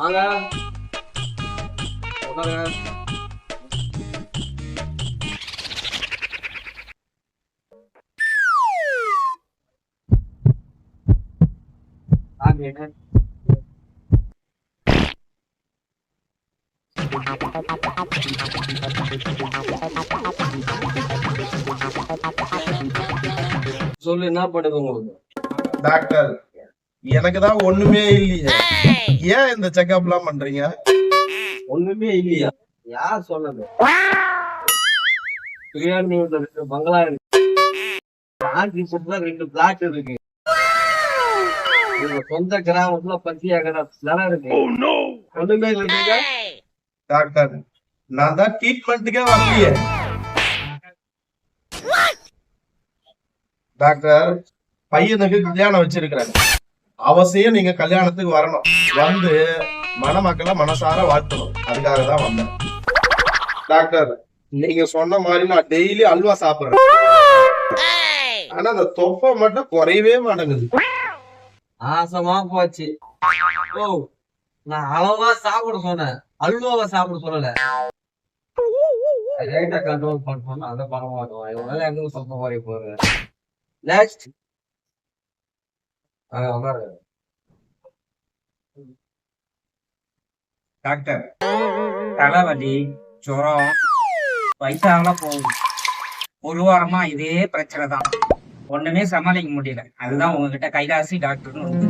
हाँ गया होता गया आ गए हैं लेना पड़ेगा डॉक्टर எனக்கு தான் ஒண்ணுமே இல்லையே. ஏன் இந்த செக்அப் எல்லாம் பண்றீங்க? ஒண்ணுமே இல்லையா. யார் சொன்னது? பிரியாணி பங்களா இருக்கு. ரெண்டு பிளாட் இருக்கு. உங்க சொந்த கிராமத்துல பத்தியா கடை இருக்கு. ஒண்ணுமே இல்லைங்க டாக்டர் நான் தான் ட்ரீட்மெண்ட்டுக்கே வரலையே. டாக்டர் பையனுக்கு கல்யாணம் வச்சிருக்கிறேன் அவசியம் நீங்க கல்யாணத்துக்கு வரணும். வந்து மணமக்களை மனசார வாழ்த்தணும். அதுக்காக தான் வந்தேன். டாக்டர் நீங்க சொன்ன மாதிரி நான் டெய்லி அல்வா சாப்பிடுறேன். ஆனா அந்த தொப்பை மட்டும் குறையவே மாட்டேங்குது. ஆசமா போச்சு. ஓ நான் அளவா சாப்பிட சொன்னேன். அல்வாவை சாப்பிட சொல்லல. ரேட்டை கண்ட்ரோல் பண்ணணும் அதை பண்ண மாட்டோம். இவனால எங்களுக்கு சொந்த மாதிரி போறேன் நெக்ஸ்ட் டாக்டர் தலைவலி ஜுரம் வயசாகலாம் போகுது. ஒரு வாரமா இதே பிரச்சனை தான். ஒண்ணுமே சமாளிக்க முடியல. அதுதான் உங்ககிட்ட கைலாசி டாக்டர்னு வந்து